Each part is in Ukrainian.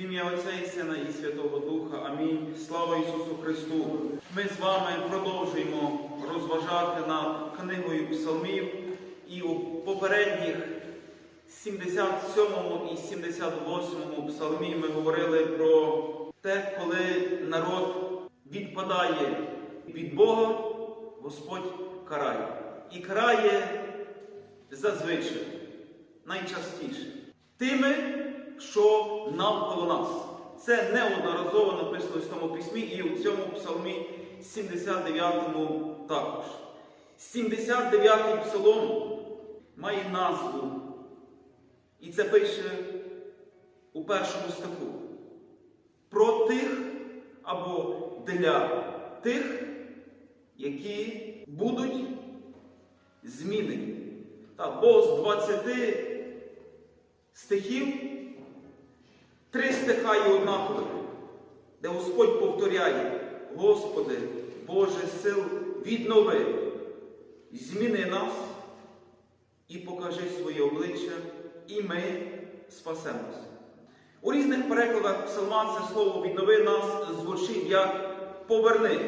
В ім'я Отця і Сина і Святого Духа. Амінь. Слава Ісусу Христу! Ми з вами продовжуємо розважати над книгою псалмів і у попередніх 77 і 78 псалмі ми говорили про те, коли народ відпадає від Бога, Господь карає. І карає зазвичай, найчастіше, тими, що навколо нас. Це неодноразово написано в цьому письмі і у цьому псалмі 79-му також. 79-й псалом має назву, і це пише у першому стиху. Про тих або для тих, які будуть змінені. Так, бо з 20 стихів три стиха є однакові, де Господь повторяє, Господи, Боже сил, віднови, зміни нас і покажи своє обличчя, і ми спасемося. У різних перекладах псалма це слово віднови нас звучить як поверни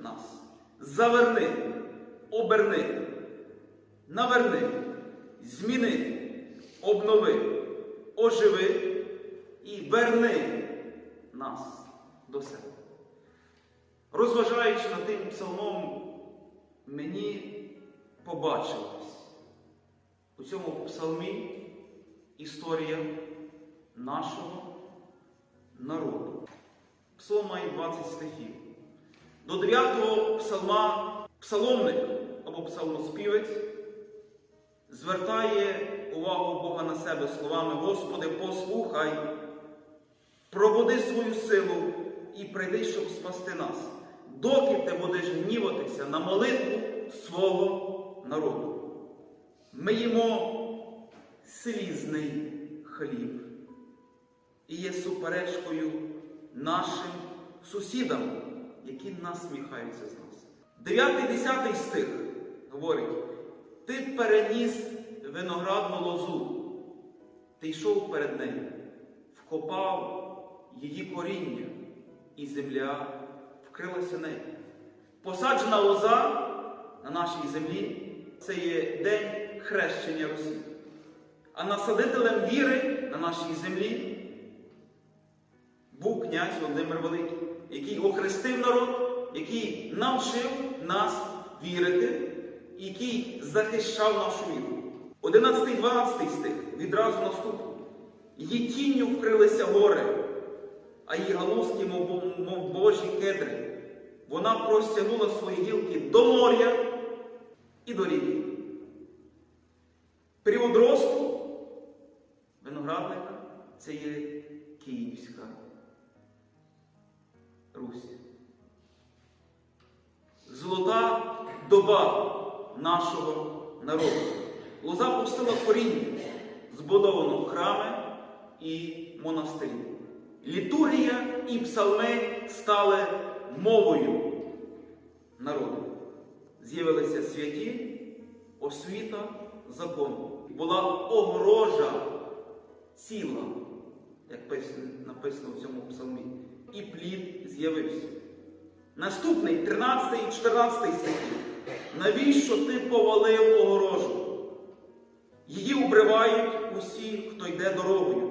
нас, заверни, оберни, наверни, зміни, обнови, оживи і верни нас до себе. Розважаючи над тим псалмом, мені побачилось у цьому псалмі історія нашого народу. Псалом має 20 стихів. До 9 псалма псаломник або псалмоспівець звертає увагу Бога на себе словами Господи, послухай, пробуди свою силу і прийди, щоб спасти нас, доки ти будеш гніватися на молитву свого народу. Ми їмо слізний хліб і є суперечкою нашим сусідам, які насміхаються з нас. 9-10 стих говорить: ти переніс виноградну лозу, ти йшов перед нею, вкопав її коріння, і земля вкрилася нею. Посаджена лоза на нашій землі це є день хрещення Росії. А насадителем віри на нашій землі був князь Володимир Великий, який охрестив народ, який навчив нас вірити, який захищав нашу віру. 11-12 стих відразу наступний. Її тінню вкрилися гори, а її галузки, мов, божі кедри. Вона простягнула свої гілки до моря і до ріки. Період росту виноградника це є Київська Русь. Золота доба нашого народу. Лоза пустила коріння, збудовано храми і монастирі. Літургія і псалми стали мовою народу. З'явилися святі, освіта, закон. Була огорожа ціла, як написано в цьому псалмі, і плід з'явився. Наступний 13 і 14 статті. Навіщо ти повалив огорожу? Її обривають усі, хто йде дорогою.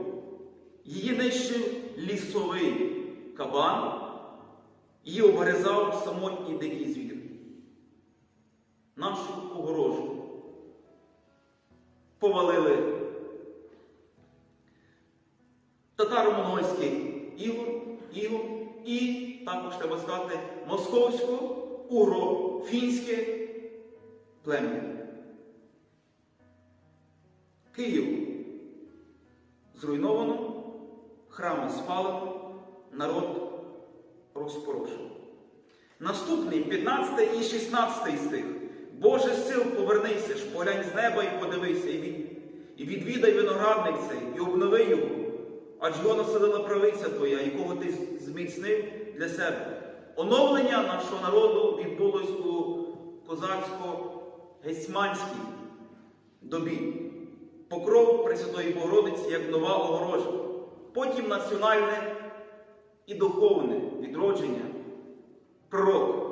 Її нищив лісовий кабан, її обгризав самотній дикий звір. Нашу огорожу повалили татаро-монгольський ігор, ігор і також треба сказати московсько-угро-фінське плем'я. Київ зруйновано, храми спалено, народ розпорошено. Наступний 15 і 16 стих. Боже сил, повернися ж, поглянь з неба і подивися, і, від... і відвідай виноградник цей, і обнови його, адже його насадила правиця твоя, якого ти зміцнив для себе. Оновлення нашого народу відбулось у козацько-гетьманській добі. Покров Пресвятої Богородиці як нова огорожа. Потім національне і духовне відродження пророк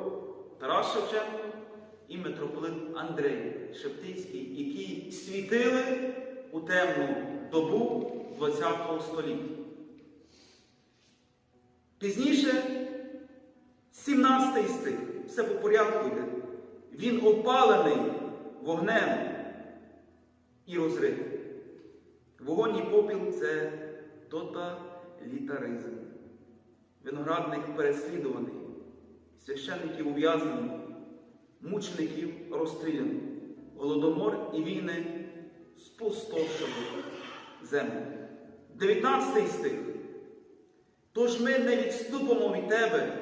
Тарас Шевченко і митрополит Андрей Шептицький, які світили у темну добу ХХ століття. Пізніше, 17 стих, все по порядку йде. Він опалений вогнем і розритий. Вогонь і попіл це тоталітаризм. Виноградник переслідуваний, священників ув'язнені, мучеників розстріляні, голодомор і війни спустошили землю. 19 стих. Тож ми не відступимо від тебе,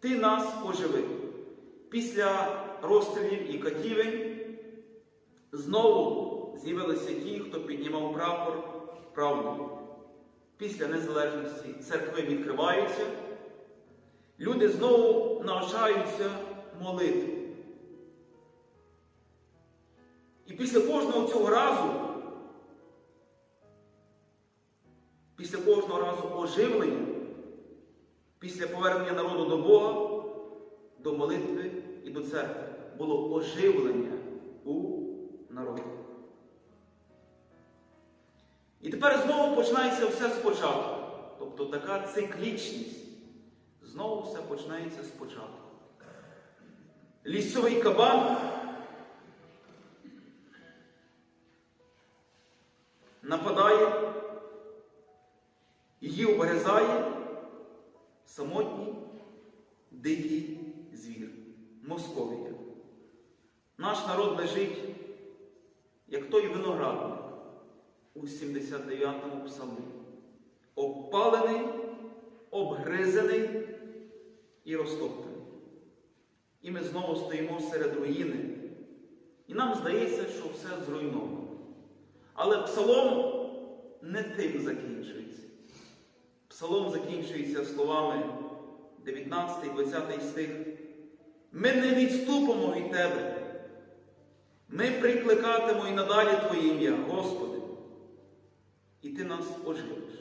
ти нас оживи. Після розстрілів і катівень знову з'явилися ті, хто піднімав прапор правди. Після незалежності церкви відкриваються, люди знову навчаються молити. І після кожного цього разу, після кожного разу оживлення, після повернення народу до Бога, до молитви і до церкви було оживлення у народі. І тепер знову починається все спочатку. Тобто така циклічність. Знову все починається спочатку. Лісовий кабан нападає, її обрізає самотній дикий звір Московія. Наш народ лежить, як той виноградник у 79-му псалмі. Обпалений, обгризений і розтоптаний. І ми знову стоїмо серед руїни. І нам здається, що все зруйновано. Але псалом не тим закінчується. Псалом закінчується словами 19-20 стих. Ми не відступимо від Тебе. Ми прикликатимо і надалі Твоє ім'я, Господи. І Ти нас оживиш.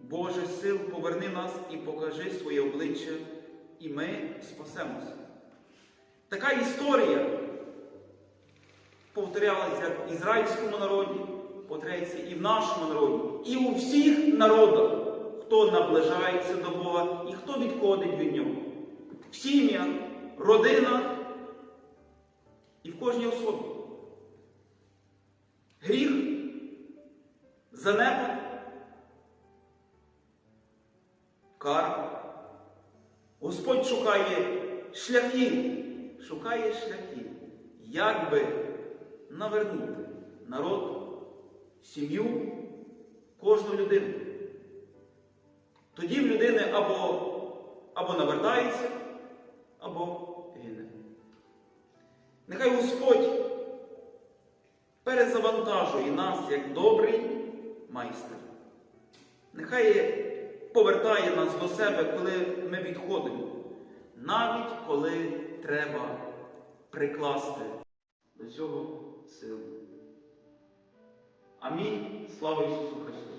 Боже сил, поверни нас і покажи своє обличчя, і ми спасемося. Така історія повторялася в ізраїльському народі, повторяється і в нашому народі, і у всіх народах, хто наближається до Бога і хто відходить від Нього. В сім'ях, родинах і в кожній особі. Гріх, занепад, кара. Господь шукає шляхів, шукає шляхів, як би навернути народ, сім'ю, кожну людину. Тоді в людини або, або навертається, або гине. Нехай Господь перезавантажує нас як добрий майстер. Нехай повертає нас до себе, коли ми відходимо, навіть коли треба прикласти до цього силу. Амінь. Слава Ісусу Христу!